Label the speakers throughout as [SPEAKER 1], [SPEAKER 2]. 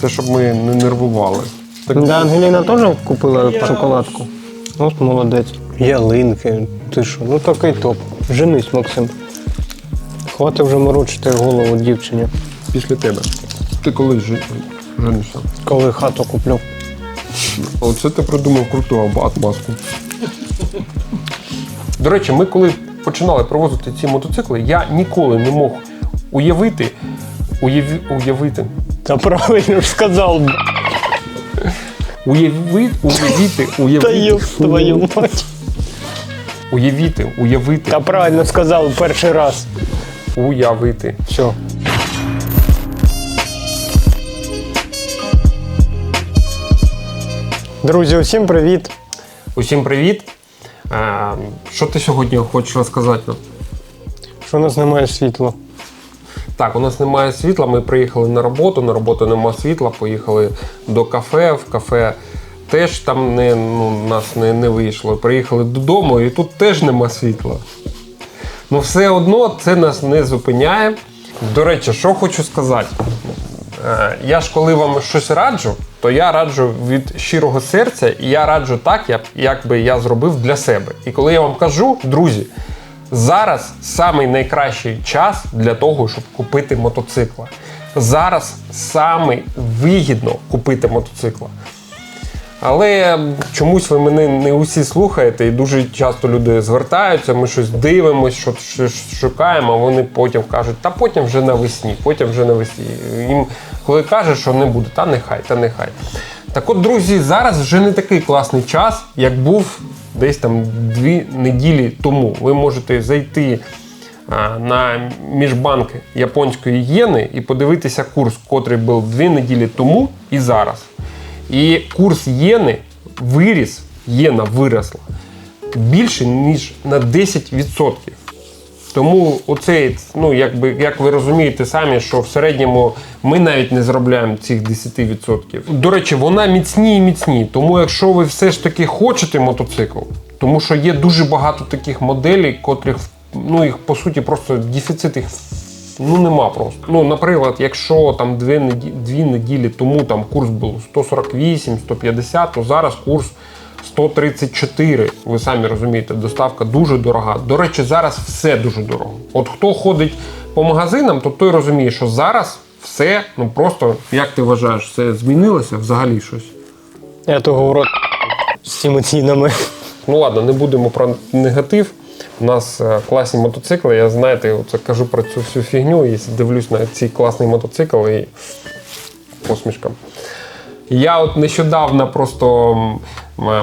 [SPEAKER 1] Це щоб ми не нервували. Так,
[SPEAKER 2] Да, Ангеліна теж купила шоколадку. От молодець. Ялинки. Ти що? Ну такий топ. Женись, Максим. Хватить вже морочити голову дівчині,
[SPEAKER 1] Після тебе. Ти коли жи- женишся?
[SPEAKER 2] коли хату куплю.
[SPEAKER 1] Оце ти придумав круту атмосферу. До речі, ми коли починали привозити ці мотоцикли, я ніколи не мог уявити. Уяві, уявити.
[SPEAKER 2] Та правильно ж сказав.
[SPEAKER 1] уявити,
[SPEAKER 2] Та
[SPEAKER 1] уявити,
[SPEAKER 2] йоп твою мать.
[SPEAKER 1] уявити, уявити,
[SPEAKER 2] Та правильно сказав перший раз.
[SPEAKER 1] уявити.
[SPEAKER 2] Все. Друзі, усім привіт.
[SPEAKER 1] Усім привіт. Е, Що ти сьогодні хочеш розказати?
[SPEAKER 2] Що у нас немає світла?
[SPEAKER 1] Так, у нас немає світла. Ми приїхали на роботу. На роботу немає світла. Поїхали до кафе. В кафе теж там не, ну, нас не, не вийшло. Приїхали додому, і тут теж нема світла. Ну, все одно це нас не зупиняє. До речі, що хочу сказати. Е, Я ж коли вам щось раджу, то я раджу від щирого серця, і я раджу так, як, як би я зробив для себе. І коли я вам кажу, друзі, зараз самий найкращий час для того, щоб купити мотоцикла. Зараз самий вигідно купити мотоцикла. Але чомусь ви мене не усі слухаєте, і дуже часто люди звертаються, ми щось дивимося, що щось шукаємо, а вони потім кажуть, та потім вже навесні, потім вже навесні. Їм коли кажеш, що не буде, та нехай, та нехай. Так от, друзі, зараз вже не такий класний час, як був десь там дві неділі тому. Ви можете зайти на міжбанк японської єни і подивитися курс, котрий був дві неділі тому і зараз. І курс єни виріс, єна виросла більше, ніж на 10%. Тому оцей, ну якби як ви розумієте самі, що в середньому ми навіть не заробляємо цих 10%. До речі, вона міцні і міцні. Тому якщо ви все ж таки хочете мотоцикл, тому що є дуже багато таких моделей, котрих ну їх по суті просто дефіцит їх ну нема просто. Ну, наприклад, якщо там дві неділі, дві неділі тому там курс був 148, 150, то зараз курс 134. Ви самі розумієте, доставка дуже дорога. До речі, зараз все дуже дорого. От хто ходить по магазинам, то той розуміє, що зараз все, ну просто як ти вважаєш, все змінилося взагалі щось.
[SPEAKER 2] Я того в рот з цими цінами.
[SPEAKER 1] Ну ладно, не будемо про негатив. У нас е, класні мотоцикли. Я знаєте, оце кажу про цю всю фігню і дивлюсь на цей класний мотоцикл і посмішка. Я от нещодавно просто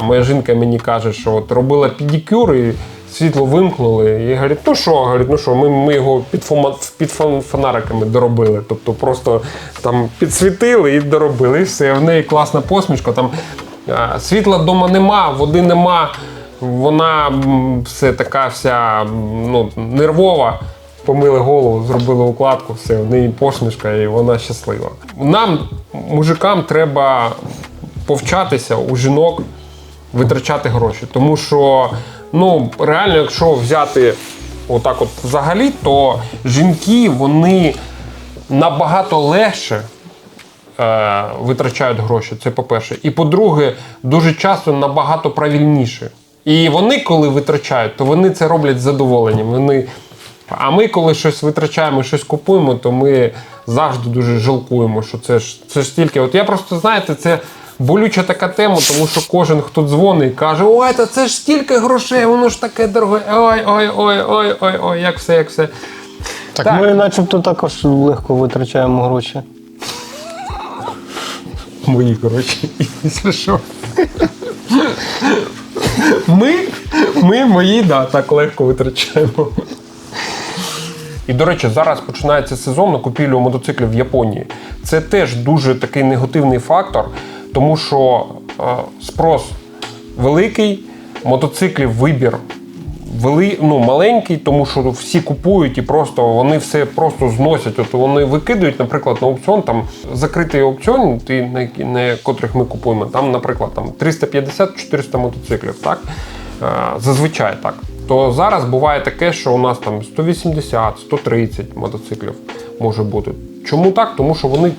[SPEAKER 1] моя жінка мені каже, що от робила педикюр і світло вимкнули. І говорить, ну що, говорить, ну що, ми, ми його під, фома, під фонариками доробили. Тобто просто там підсвітили і доробили. І все. В неї класна посмішка. Там світла вдома нема, води нема. Вона все така вся ну, нервова. Помили голову, зробили укладку, все, в неї посмішка і вона щаслива. Нам, мужикам, треба повчатися у жінок витрачати гроші. Тому що, ну, реально, якщо взяти отак от взагалі, то жінки вони набагато легше е, витрачають гроші. Це по-перше. І по-друге, дуже часто набагато правильніше. І вони, коли витрачають, то вони це роблять з задоволенням. Вони... А ми, коли щось витрачаємо, щось купуємо, то ми завжди дуже жалкуємо, що це ж це ж тільки. От я просто знаєте, це болюча така тема, тому що кожен, хто дзвонить, каже: Ой, та це ж стільки грошей, воно ж таке дороге. Ой, ой, ой, ой, ой, ой, як все, як все.
[SPEAKER 2] Так,
[SPEAKER 1] Так.
[SPEAKER 2] ми начебто також легко витрачаємо гроші.
[SPEAKER 1] Мої, якщо що. Ми, ми мої, да, так легко витрачаємо. І, до речі, зараз починається сезон на купівлю мотоциклів в Японії. Це теж дуже такий негативний фактор, тому що е, спрос великий, мотоциклів вибір вели, ну, маленький, тому що всі купують і просто вони все просто зносять. От вони викидають, наприклад, на аукціон, там закритий аукціон, ті, на, на котрих ми купуємо, там, наприклад, там 350-400 мотоциклів. Так? Е, Зазвичай так. То зараз буває таке, що у нас там 180-130 мотоциклів може бути. Чому так? Тому що вони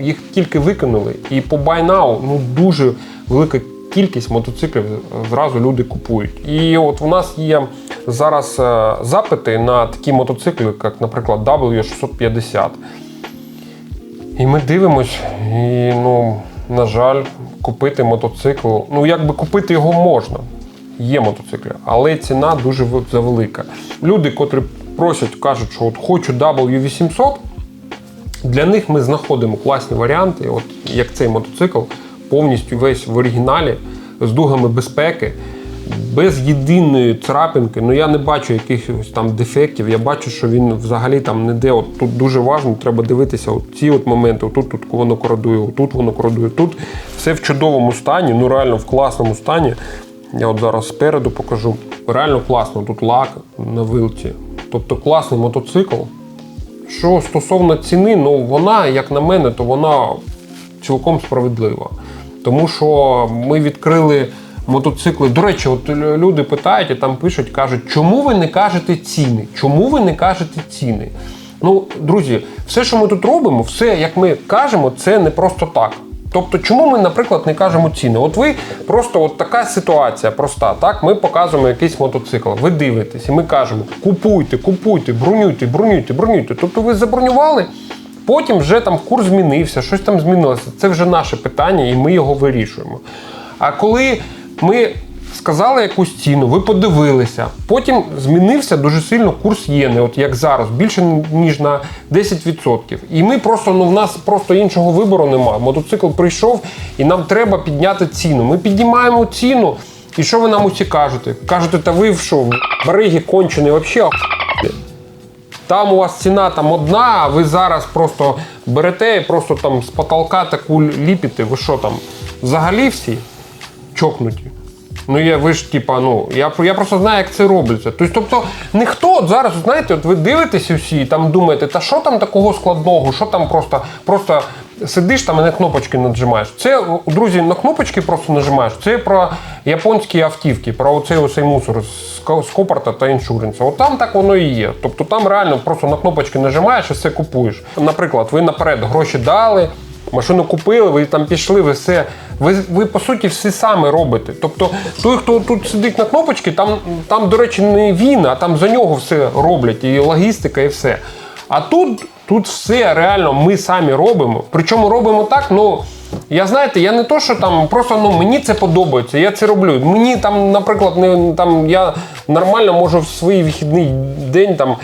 [SPEAKER 1] їх тільки викинули. І по Buy Now ну, дуже велика кількість мотоциклів зразу люди купують. І от у нас є зараз е, запити на такі мотоцикли, як, наприклад, W650. І ми дивимось, і ну, на жаль, купити мотоцикл. Ну, якби купити його можна. Є мотоцикли, але ціна дуже завелика. Люди, котрі просять, кажуть, що от хочу W800, для них ми знаходимо класні варіанти, от як цей мотоцикл, повністю весь в оригіналі, з дугами безпеки, без єдиної царапинки. Ну я не бачу якихось там дефектів. Я бачу, що він взагалі там не де. От тут дуже важливо, треба дивитися от ці от моменти. Отут тут воно кородує, тут воно кородує. Тут все в чудовому стані, ну реально в класному стані. Я от зараз спереду покажу. Реально класно. Тут лак на вилці. Тобто класний мотоцикл. Що стосовно ціни, ну вона, як на мене, то вона цілком справедлива. Тому що ми відкрили мотоцикли. До речі, от люди питають і там пишуть, кажуть, чому ви не кажете ціни? Чому ви не кажете ціни? Ну, друзі, все, що ми тут робимо, все, як ми кажемо, це не просто так. Тобто, чому ми, наприклад, не кажемо ціни? От ви просто от така ситуація проста. Так, ми показуємо якийсь мотоцикл. Ви дивитесь, і ми кажемо: купуйте, купуйте, бронюйте, бронюйте, бронюйте. Тобто ви забронювали, потім вже там курс змінився, щось там змінилося. Це вже наше питання, і ми його вирішуємо. А коли ми сказали якусь ціну, ви подивилися. Потім змінився дуже сильно курс єни, от як зараз, більше ніж на 10%. І ми просто, ну в нас просто іншого вибору немає. Мотоцикл прийшов і нам треба підняти ціну. Ми піднімаємо ціну. І що ви нам усі кажете? Кажете, та ви що, бариги кончені, взагалі там у вас ціна там одна, а ви зараз просто берете і просто там з потолка таку ліпите. Ви що там? Взагалі всі чокнуті. Ну я ви ж типа, ну я, я просто знаю, як це робиться. Тобто, тобто ніхто зараз, знаєте, от ви дивитесь усі і там думаєте, та що там такого складного, що там просто, просто сидиш там і на кнопочки нажимаєш. Це, друзі, на кнопочки просто нажимаєш. Це про японські автівки, про оцей оцей мусор з ко- з Копарта та іншуренса. От там так воно і є. Тобто там реально просто на кнопочки нажимаєш і все купуєш. Наприклад, ви наперед гроші дали. Машину купили, ви там пішли, ви все. Ви, ви по суті все саме робите. Тобто, той, хто тут сидить на кнопочці, там, там, до речі, не він, а там за нього все роблять, і логістика, і все. А тут, тут все реально ми самі робимо. Причому робимо так, ну. Я знаєте, я не то, що там просто ну мені це подобається, я це роблю. Мені там, наприклад, не там я нормально можу в свій вихідний день там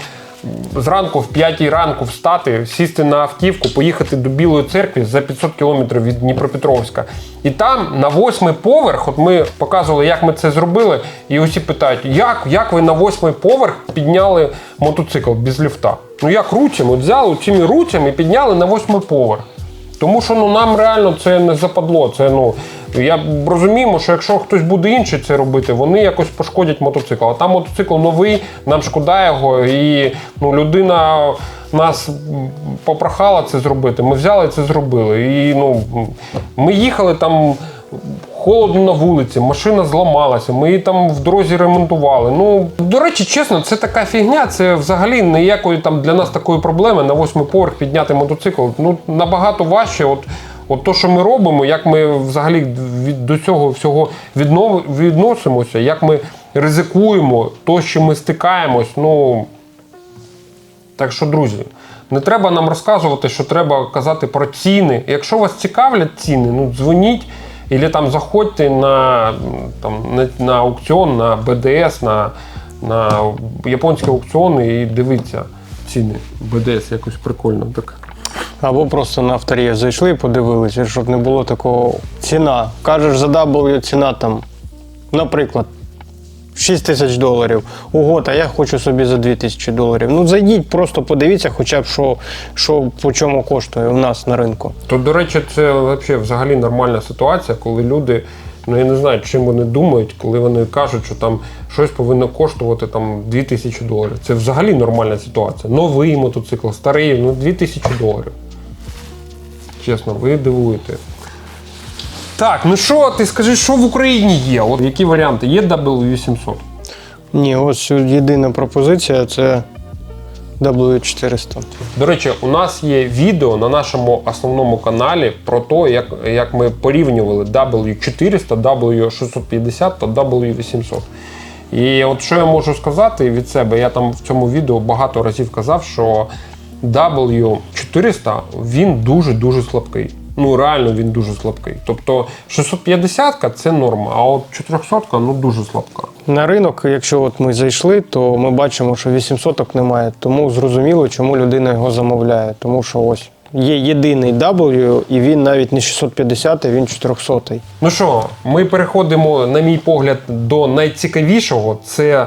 [SPEAKER 1] зранку в 5 ранку встати, сісти на автівку, поїхати до Білої церкви за 500 кілометрів від Дніпропетровська. І там на восьмий поверх, от ми показували, як ми це зробили, і усі питають, як, як ви на восьмий поверх підняли мотоцикл без ліфта? Ну як руцями, от взяли цими руцями і підняли на восьмий поверх. Тому що ну нам реально це не западло. Це ну я розуміємо, що якщо хтось буде інший це робити, вони якось пошкодять мотоцикл. А там мотоцикл новий, нам шкода його, і ну людина нас попрохала це зробити. Ми взяли це зробили. І ну ми їхали там. Холодно на вулиці, машина зламалася, ми її там в дорозі ремонтували. Ну, до речі, чесно, це така фігня, це взагалі ніякої там для нас такої проблеми на восьмий поверх підняти мотоцикл. Ну, набагато важче. От, от то, що ми робимо, як ми взагалі до цього всього відно, відносимося, як ми ризикуємо, то, що ми стикаємось, ну. Так що, друзі, не треба нам розказувати, що треба казати про ціни. Якщо вас цікавлять ціни, ну дзвоніть. Або там заходьте на, там, на, на аукціон, на БДС, на, на японські аукціони і дивіться ціни. БДС якось прикольно так.
[SPEAKER 2] Або просто на авторія зайшли і подивилися, щоб не було такого ціна. Кажеш, за W ціна там, наприклад, 6 тисяч доларів. Ого, та я хочу собі за 2 тисячі доларів. Ну зайдіть, просто подивіться, хоча б що, що по чому коштує у нас на ринку.
[SPEAKER 1] То, до речі, це взагалі, взагалі нормальна ситуація, коли люди, ну я не знаю, чим вони думають, коли вони кажуть, що там щось повинно коштувати там 2000 доларів. Це взагалі нормальна ситуація. Новий мотоцикл, старий, ну 2000 доларів. Чесно, ви дивуєте. Так, ну що, ти скажи, що в Україні є? От які варіанти? Є W800?
[SPEAKER 2] Ні, ось єдина пропозиція це W400.
[SPEAKER 1] До речі, у нас є відео на нашому основному каналі про те, як, як ми порівнювали W400, W650 та W800. І от що я можу сказати від себе, я там в цьому відео багато разів казав, що W400 він дуже-дуже слабкий. Ну, реально він дуже слабкий. Тобто 650 це норма, а от 400 ну дуже слабка.
[SPEAKER 2] На ринок, якщо от ми зайшли, то ми бачимо, що 800 немає. Тому зрозуміло, чому людина його замовляє. Тому що ось є єдиний W, і він навіть не 650, він 400.
[SPEAKER 1] Ну що, ми переходимо, на мій погляд, до найцікавішого. Це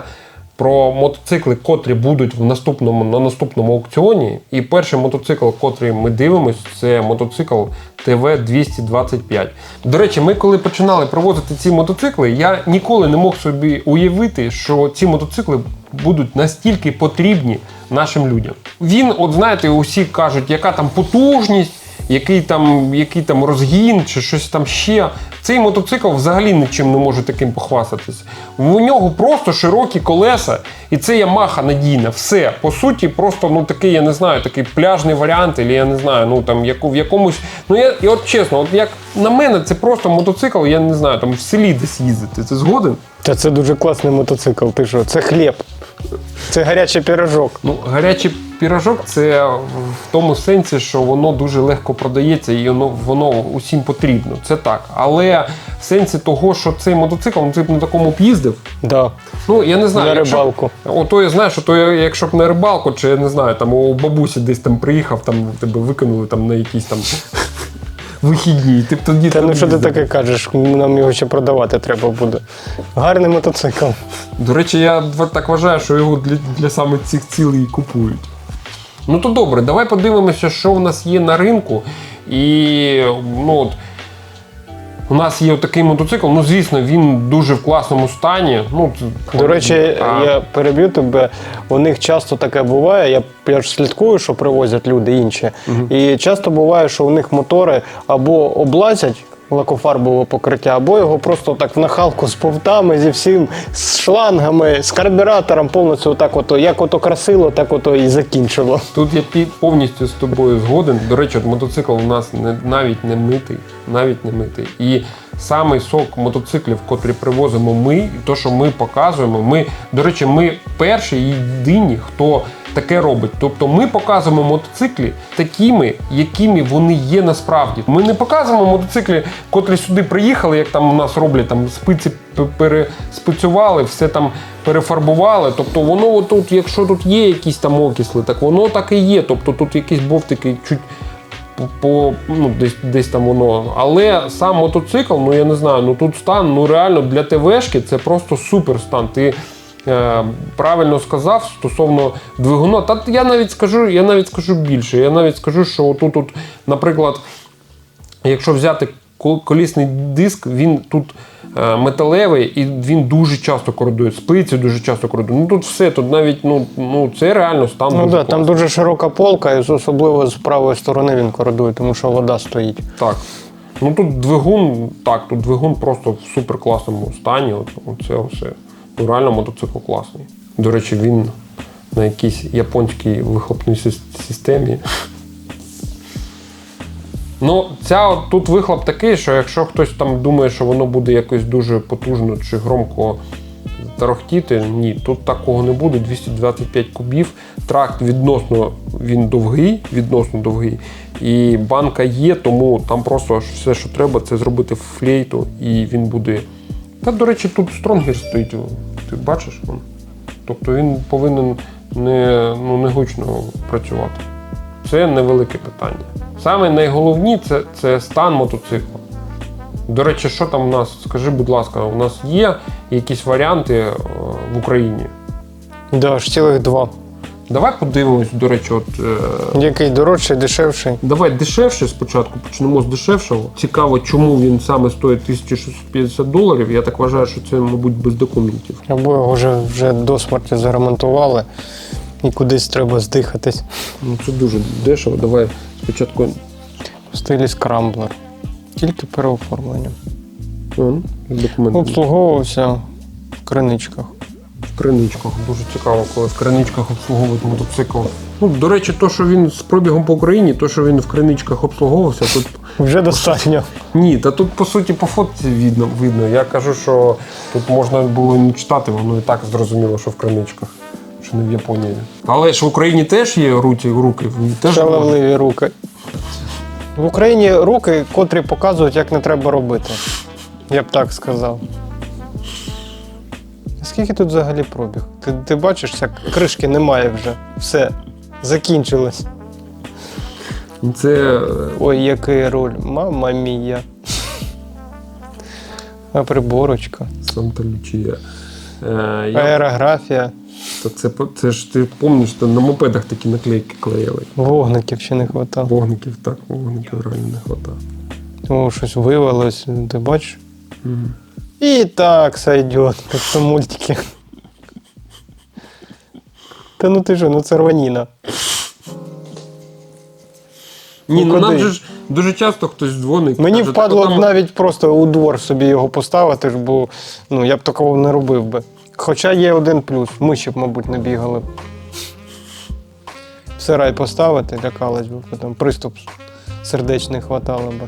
[SPEAKER 1] про мотоцикли, котрі будуть в наступному, на наступному аукціоні. І перший мотоцикл, котрий ми дивимось, це мотоцикл ТВ-225. До речі, ми коли починали провозити ці мотоцикли, я ніколи не мог собі уявити, що ці мотоцикли будуть настільки потрібні нашим людям. Він, от знаєте, усі кажуть, яка там потужність який там, який там розгін чи щось там ще. Цей мотоцикл взагалі нічим не може таким похвастатися. У нього просто широкі колеса, і це Ямаха надійна. Все. По суті, просто ну такий, я не знаю, такий пляжний варіант, або я не знаю, ну там яку, в якомусь. Ну я і от чесно, от як на мене, це просто мотоцикл, я не знаю, там в селі десь їздити. Це згоден?
[SPEAKER 2] Та це дуже класний мотоцикл. Ти що? Це хліб. Це гарячий пірожок.
[SPEAKER 1] Ну, гарячий пірожок це в тому сенсі, що воно дуже легко продається і воно, воно усім потрібно. Це так. Але в сенсі того, що цей мотоцикл, ти б на такому б їздив.
[SPEAKER 2] Да.
[SPEAKER 1] Ну, я не знаю.
[SPEAKER 2] На
[SPEAKER 1] якщо-
[SPEAKER 2] рибалку.
[SPEAKER 1] Ото я знаю, що то якщо б на рибалку, чи я не знаю, там у бабусі десь там приїхав, там тебе викинули там на якісь там вихідні. Ти б тоді
[SPEAKER 2] Та ну що ти таке кажеш? Нам його ще продавати треба буде. Гарний мотоцикл.
[SPEAKER 1] До речі, я так вважаю, що його для, для саме цих цілей купують. Ну то добре, давай подивимося, що в нас є на ринку. І ну, от, у нас є такий мотоцикл. Ну, звісно, він дуже в класному стані. Ну,
[SPEAKER 2] До речі,
[SPEAKER 1] А,
[SPEAKER 2] я переб'ю тебе. У них часто таке буває. Я, я ж слідкую, що привозять люди інші. І часто буває, що у них мотори або облазять лакофарбове покриття, або його просто так в нахалку з повтами, зі всім, з шлангами, з карбюратором, повністю отак, ото, як ото красило, так ото і закінчило.
[SPEAKER 1] Тут я повністю з тобою згоден. До речі, от мотоцикл у нас не, навіть не митий. Навіть не митий. І самий сок мотоциклів, котрі привозимо ми, і то, що ми показуємо, ми, до речі, ми перші єдині, хто таке робить. Тобто ми показуємо мотоциклі такими, якими вони є насправді. Ми не показуємо мотоциклі, котрі сюди приїхали, як там у нас роблять, там спиці переспицювали, все там перефарбували. Тобто воно отут, якщо тут є якісь там окисли, так воно так і є. Тобто тут якісь бовтики чуть по, ну, десь, десь там воно. Але сам мотоцикл, ну я не знаю, ну тут стан, ну реально для ТВшки це просто супер стан. Ти е, правильно сказав стосовно двигуна. Та я навіть скажу, я навіть скажу більше. Я навіть скажу, що отут, от, наприклад, Якщо взяти колісний диск, він тут е, металевий і він дуже часто кородує. Спиці дуже часто кородує. Ну тут все, тут навіть ну, ну це реально стан.
[SPEAKER 2] Ну
[SPEAKER 1] дуже
[SPEAKER 2] да, там дуже широка полка, і особливо з правої сторони він коридує, тому що вода стоїть.
[SPEAKER 1] Так. Ну тут двигун, так, тут двигун просто в супер класному стані. От, оце все. Ну, реально мотоцикл класний. До речі, він на якійсь японській вихлопній системі. Ну, ця от тут вихлоп такий, що якщо хтось там думає, що воно буде якось дуже потужно чи громко тарахтіти, ні, тут такого не буде. 225 кубів. Тракт відносно він довгий, відносно довгий. І банка є, тому там просто все, що треба, це зробити флейту, і він буде. Та, до речі, тут стронгер стоїть. Ти бачиш? Тобто він повинен не, ну, не гучно працювати. Це невелике питання. Саме найголовніше це, це стан мотоцикла. До речі, що там у нас? Скажи, будь ласка, у нас є якісь варіанти е, в Україні?
[SPEAKER 2] Да, аж цілих два.
[SPEAKER 1] Давай подивимось, до речі, от. Е,
[SPEAKER 2] Який дорожчий, дешевший.
[SPEAKER 1] Давай дешевше спочатку, почнемо з дешевшого. Цікаво, чому він саме стоїть 1650 доларів. Я так вважаю, що це, мабуть, без документів.
[SPEAKER 2] Або його вже, вже до смерті заремонтували і кудись треба здихатись.
[SPEAKER 1] Ну, це дуже дешево. Давай спочатку.
[SPEAKER 2] В стилі скрамблер. Тільки переоформлення.
[SPEAKER 1] О, з.
[SPEAKER 2] Обслуговувався в криничках.
[SPEAKER 1] В криничках. Дуже цікаво, коли в криничках обслуговують мотоцикл. Ну, до речі, то, що він з пробігом по Україні, то, що він в криничках обслуговувався, тут
[SPEAKER 2] Вже достатньо.
[SPEAKER 1] ні, та тут по суті по фотці видно. видно. Я кажу, що тут можна було не читати, воно і так зрозуміло, що в криничках, що не в Японії. Але ж в Україні теж є руті, руки. Теж.
[SPEAKER 2] Шаловливі руки. В Україні руки, котрі показують, як не треба робити. Я б так сказав. Скільки тут взагалі пробіг? Ти, ти бачиш, ця кришки немає вже. Все, закінчилось.
[SPEAKER 1] Це
[SPEAKER 2] Ой, який руль. Мама мія. А приборочка.
[SPEAKER 1] Санта Лючія. Е, я,
[SPEAKER 2] Аерографія.
[SPEAKER 1] Та це, це ж ти пам'ятаєш, що на мопедах такі наклейки клеїли.
[SPEAKER 2] Вогників ще не хватало.
[SPEAKER 1] Вогників, так, вогників реально не хватає.
[SPEAKER 2] Тому щось вивалось, ти бачиш? І так сойдет, як то мультики. Та ну ти що, ну це рваніна.
[SPEAKER 1] Ні,
[SPEAKER 2] Ну,
[SPEAKER 1] ну нам же ж дуже часто хтось дзвонить.
[SPEAKER 2] Мені
[SPEAKER 1] каже,
[SPEAKER 2] впадло
[SPEAKER 1] там
[SPEAKER 2] навіть просто у двор собі його поставити, бо ну, я б такого не робив би. Хоча є один плюс, миші б, мабуть, не бігали б. В сарай поставити, лякалась би, потім приступ сердечний хватало би.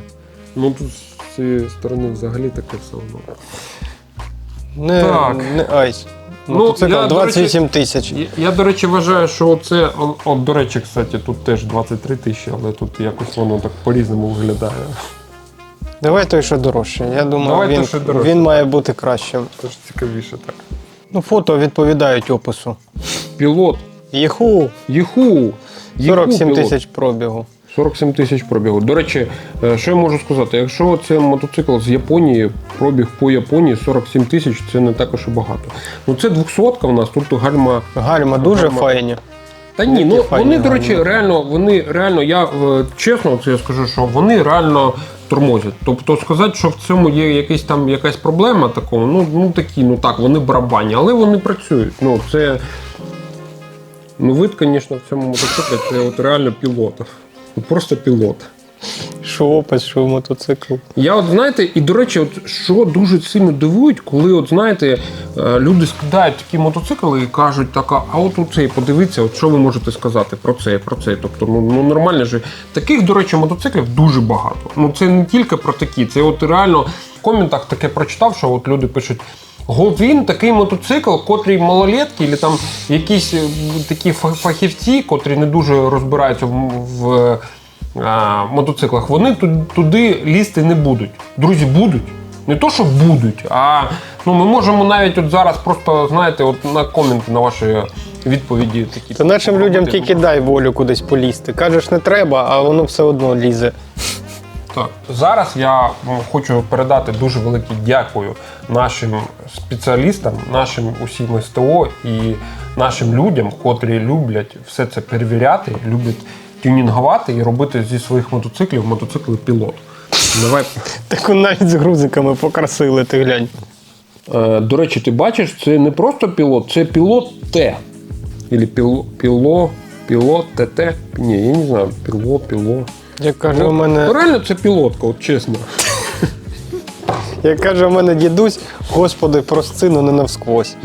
[SPEAKER 1] Ну тут з цієї сторони взагалі таке все одно.
[SPEAKER 2] Не,
[SPEAKER 1] Так.
[SPEAKER 2] не айс.
[SPEAKER 1] Ну,
[SPEAKER 2] Мотоцикл
[SPEAKER 1] я, до
[SPEAKER 2] 28 тисяч.
[SPEAKER 1] Я, я, до речі, вважаю, що це, о- от, до речі, кстати, тут теж 23 тисячі, але тут якось воно так по-різному виглядає.
[SPEAKER 2] Давай той, що дорожче. Я думаю,
[SPEAKER 1] Давай той,
[SPEAKER 2] він,
[SPEAKER 1] що дорожче.
[SPEAKER 2] він має бути кращим.
[SPEAKER 1] Це ж цікавіше так.
[SPEAKER 2] Ну, фото відповідають опису.
[SPEAKER 1] Пілот.
[SPEAKER 2] Єху!
[SPEAKER 1] Єху! Єху
[SPEAKER 2] 47 тисяч пробігу.
[SPEAKER 1] 47 тисяч пробігу. До речі, е, що я можу сказати? Якщо це мотоцикл з Японії, пробіг по Японії 47 тисяч, це не також і багато. Ну це 200 в нас, тут гальма
[SPEAKER 2] Гальма дуже
[SPEAKER 1] Гальма.
[SPEAKER 2] файні.
[SPEAKER 1] Та ні,
[SPEAKER 2] Які
[SPEAKER 1] ну
[SPEAKER 2] файні
[SPEAKER 1] вони, до речі, реально, вони реально, я е, чесно це я скажу, що вони реально тормозять. Тобто сказати, що в цьому є якийсь там якась проблема такого, ну, ну такі, ну так, вони барабані, але вони працюють. Ну, це. Ну, вид, звісно, в цьому мотоциклі це от реально пілот. Просто пілот.
[SPEAKER 2] Що опис, що мотоцикл.
[SPEAKER 1] Я от знаєте, і до речі, от що дуже сильно дивують, коли от знаєте, е, люди скидають такі мотоцикли і кажуть, так, а а от у цей подивіться, от що ви можете сказати про це, про це. Тобто, ну, ну нормально ж. Таких, до речі, мотоциклів дуже багато. Ну це не тільки про такі, це от реально в коментах таке прочитав, що от люди пишуть. Говін такий мотоцикл, котрий малолетки, або там якісь е, такі фахівці, котрі не дуже розбираються в, в а, мотоциклах, вони ту- туди лізти не будуть. Друзі, будуть. Не то, що будуть, а ну, ми можемо навіть от зараз просто, знаєте, от на коменти на ваші відповіді такі.
[SPEAKER 2] То нашим людям тільки дай волю кудись полізти. Кажеш, не треба, а воно все одно лізе.
[SPEAKER 1] Так, зараз я хочу передати дуже велике дякую нашим спеціалістам, нашим усім СТО і нашим людям, котрі люблять все це перевіряти, люблять тюнінгувати і робити зі своїх мотоциклів мотоцикли пілот. Давай.
[SPEAKER 2] Так навіть з грузиками покрасили, ти глянь.
[SPEAKER 1] Е, До речі, ти бачиш, це не просто пілот, це пілот Т. Ілі піло, піло, пілот ТТ. Ні, я не знаю, піло, піло.
[SPEAKER 2] Як каже, у мене,
[SPEAKER 1] Реально це пілотка, от чесно.
[SPEAKER 2] як каже у мене дідусь, господи, прости, ну не навсквозь.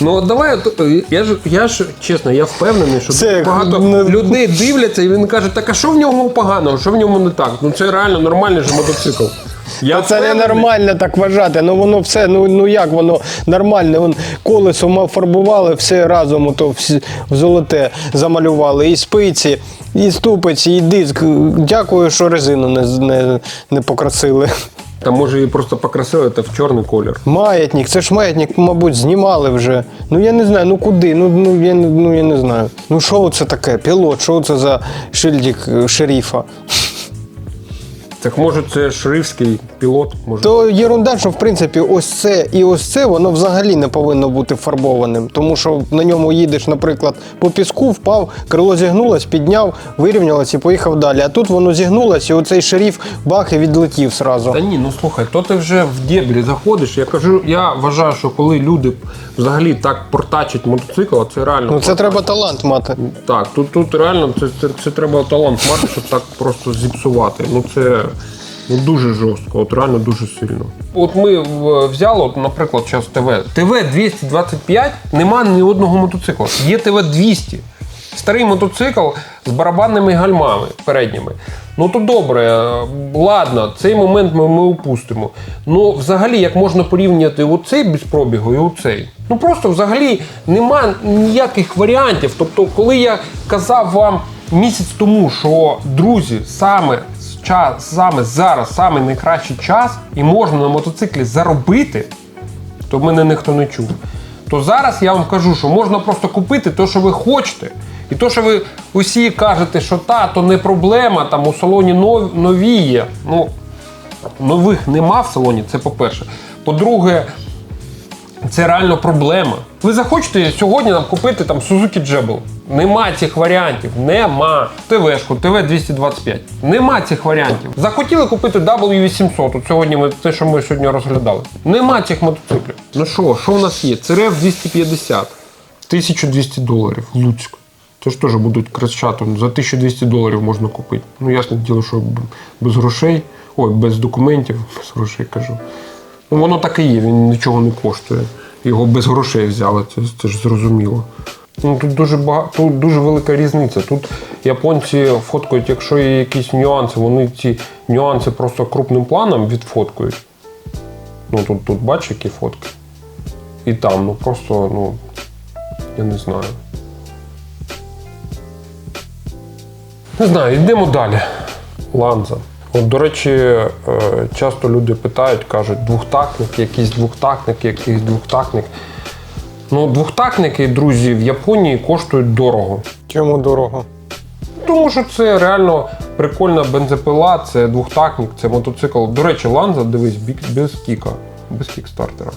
[SPEAKER 1] Ну от давай, от, е, я ж я ж чесно, я впевнений, що
[SPEAKER 2] Це
[SPEAKER 1] багато
[SPEAKER 2] не-
[SPEAKER 1] людей дивляться, і він каже, так а що в ньому поганого, що в ньому не так? Ну це реально нормальний же мотоцикл. Я
[SPEAKER 2] це
[SPEAKER 1] впевнений.
[SPEAKER 2] ненормально так вважати. Ну воно все, ну, ну як воно нормальне. Вон колесо ма- фарбували, все разом то всі в золоте замалювали. І спиці, і ступиці, і диск. Дякую, що резину не, не, не покрасили.
[SPEAKER 1] Та може її просто покрасили та в чорний колір.
[SPEAKER 2] Маятник, це ж маятник, мабуть, знімали вже. Ну я не знаю, ну куди? Ну, ну, я, ну я не знаю. Ну що це таке? Пілот, що це за шильдик е, шерифа?
[SPEAKER 1] Так може це шрифський пілот, може.
[SPEAKER 2] То єрунда, що в принципі ось це і ось це воно взагалі не повинно бути фарбованим. Тому що на ньому їдеш, наприклад, по піску, впав, крило зігнулось, підняв, вирівнялось і поїхав далі. А тут воно зігнулось, і оцей шериф бах і відлетів зразу.
[SPEAKER 1] Та ні, ну слухай, то ти вже в дєбрі заходиш. Я кажу, я вважаю, що коли люди взагалі так портачать мотоцикл, а це реально.
[SPEAKER 2] Ну це треба талант мати.
[SPEAKER 1] Так, тут, тут реально це, це, це треба талант мати, щоб так просто зіпсувати. Ну це. Ну дуже жорстко, от реально дуже сильно. От ми взяли, от, наприклад, зараз ТВ. ТВ 225 нема ні одного мотоцикла. Є ТВ 200. Старий мотоцикл з барабанними гальмами передніми. Ну то добре, ладно, цей момент ми, ми упустимо. Ну, взагалі, як можна порівняти оцей без пробігу і оцей? Ну просто взагалі нема ніяких варіантів. Тобто, коли я казав вам місяць тому, що друзі, саме час, саме зараз, саме найкращий час, і можна на мотоциклі заробити, то мене ніхто не чув. То зараз я вам кажу, що можна просто купити те, що ви хочете. І то, що ви усі кажете, що та, то не проблема, там у салоні нові є. Ну, нових нема в салоні, це по-перше. По-друге, це реально проблема. Ви захочете сьогодні нам купити там Suzuki Jebel. Нема цих варіантів. Нема. ТВшку, ТВ 225. Нема цих варіантів. Захотіли купити W800. От сьогодні ми те, що ми сьогодні розглядали. Нема цих мотоциклів. Ну що, що у нас є? ЦРФ 250. 1200 доларів. Луцьк. Це ж теж будуть кричати. За 1200 доларів можна купити. Ну, ясне діло, що без грошей, ой, без документів, без грошей кажу. Ну, воно так і є, він нічого не коштує. Його без грошей взяли, це, це ж зрозуміло. Ну, тут дуже багато, тут дуже велика різниця. Тут японці фоткають, якщо є якісь нюанси, вони ці нюанси просто крупним планом відфоткають. Ну тут, тут бачиш, які фотки. І там, ну просто, ну, я не знаю. Не знаю, йдемо далі. Ланза. От, до речі, е, часто люди питають, кажуть, двохтактник, якийсь двохтактник, якийсь двохтактник. Ну, двохтактники, друзі, в Японії коштують дорого.
[SPEAKER 2] Чому дорого?
[SPEAKER 1] Тому що це реально прикольна бензопила, це двохтактник, це мотоцикл. До речі, Ланза, дивись, без кіка, без кікстартера.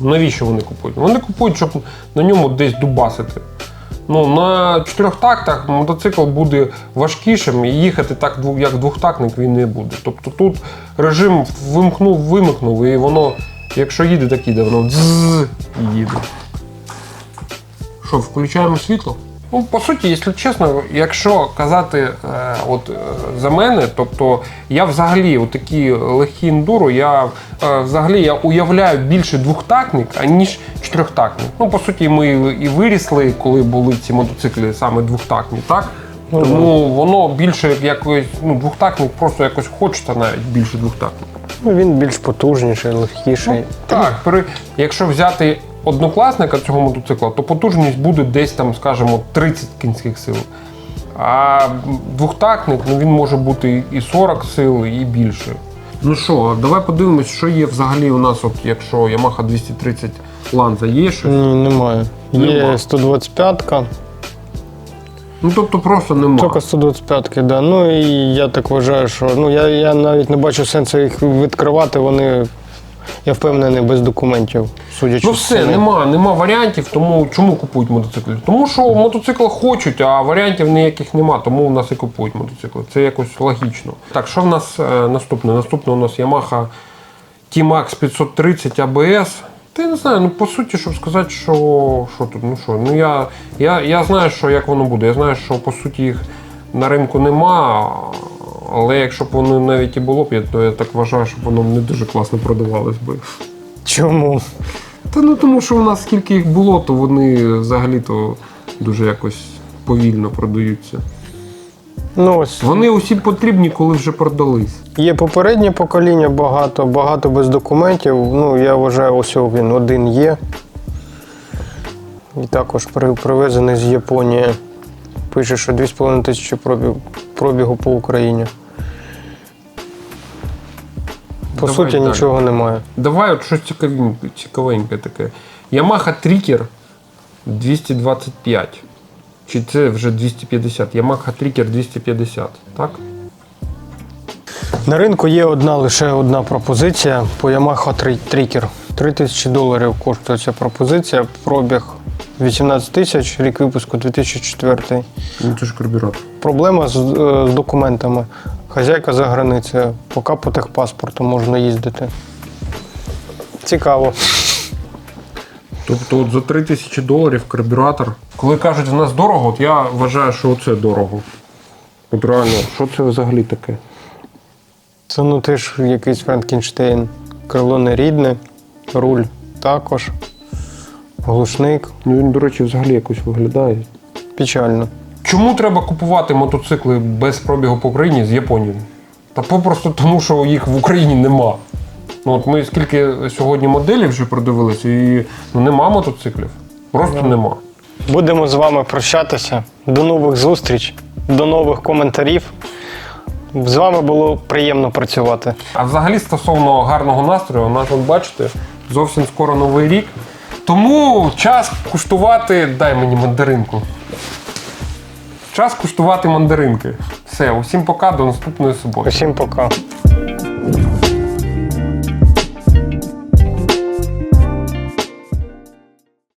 [SPEAKER 1] Навіщо вони купують? Вони купують, щоб на ньому десь дубасити. Ну, на чотирьох тактах мотоцикл буде важкішим і їхати так, як двохтактник, він не буде. Тобто тут режим вимкнув, вимикнув, і воно, якщо їде, так їде, воно дзз і їде. Що, включаємо світло? Ну, по суті, якщо чесно, якщо казати е, от, е, за мене, тобто я взагалі от такі легкі ендуро, я е, взагалі я уявляю більше двохтактник, аніж чотирьохтактник. Ну, по суті, ми і вирісли, коли були ці мотоцикли саме двохтактні, так? Тому воно більше якось, ну, двохтактник просто якось хочеться навіть більше двохтактник.
[SPEAKER 2] Ну, він більш потужніший, легкіший.
[SPEAKER 1] Так, при, якщо взяти однокласника цього мотоцикла, то потужність буде десь там, скажімо, 30 кінських сил. А двохтактник, ну він може бути і 40 сил, і більше. Ну що, давай подивимось, що є взагалі у нас, от якщо Yamaha 230 Lanza є щось.
[SPEAKER 2] Ні, немає.
[SPEAKER 1] Нема.
[SPEAKER 2] Є 125-ка,
[SPEAKER 1] Ну тобто просто нема.
[SPEAKER 2] тільки 125-ки, да. Ну і я так вважаю, що ну, я, я навіть не бачу сенсу їх відкривати, вони, я впевнений, без документів, судячи
[SPEAKER 1] Ну все,
[SPEAKER 2] ціни.
[SPEAKER 1] нема, нема варіантів, тому чому купують мотоцикли? Тому що мотоцикл хочуть, а варіантів ніяких нема, тому в нас і купують мотоцикли. Це якось логічно. Так, що в нас е, наступне? Наступне у нас Yamaha T-Max 530 ABS. Та я не знаю, ну по суті, щоб сказати, що, що тут, ну що, ну я, я, я знаю, що як воно буде. Я знаю, що по суті їх на ринку нема. Але якщо б воно навіть і було б, то я так вважаю, що воно не дуже класно продавалось би.
[SPEAKER 2] Чому?
[SPEAKER 1] Та ну тому що у нас скільки їх було, то вони взагалі-то дуже якось повільно продаються.
[SPEAKER 2] Ну ось
[SPEAKER 1] Вони усі потрібні, коли вже продались.
[SPEAKER 2] є попереднє покоління багато, багато без документів. Ну, я вважаю, ось він один є. І також привезений з Японії. Пише, що 2,5 тисячі пробігу, пробігу по Україні. По
[SPEAKER 1] Давай
[SPEAKER 2] суті,
[SPEAKER 1] далі.
[SPEAKER 2] нічого немає.
[SPEAKER 1] Давай от щось цікавеньке, цікавеньке таке. Yamaha Tricker 225. Чи це вже 250? Yamaha Tricker 250, так?
[SPEAKER 2] На ринку є одна лише одна пропозиція по Yamaha Tri- Tricker. 3 тисячі доларів коштує ця пропозиція. Пробіг 18 тисяч, рік випуску 2004.
[SPEAKER 1] Ну це ж карбюратор.
[SPEAKER 2] Проблема з, е, з документами. Хазяйка за границею, поки по техпаспорту можна їздити. Цікаво.
[SPEAKER 1] Тобто от за 3 тисячі доларів карбюратор. Коли кажуть, в нас дорого, от я вважаю, що це дорого. От реально, що це взагалі таке?
[SPEAKER 2] Це ну теж якийсь Франкенштейн. Крило не рідне, руль також, глушник.
[SPEAKER 1] Ну він, до речі, взагалі якось виглядає.
[SPEAKER 2] Печально.
[SPEAKER 1] Чому треба купувати мотоцикли без пробігу по Україні з Японії? Та попросту тому, що їх в Україні нема. Ну, от ми скільки сьогодні моделів вже продивилися, і ну, нема мотоциклів. Просто нема.
[SPEAKER 2] Будемо з вами прощатися. До нових зустріч, до нових коментарів. З вами було приємно працювати.
[SPEAKER 1] А взагалі стосовно гарного настрою, у нас, от бачите, зовсім скоро новий рік. Тому час куштувати. Дай мені мандаринку. Час куштувати мандаринки. Все, усім пока, до наступної суботи.
[SPEAKER 2] Усім пока.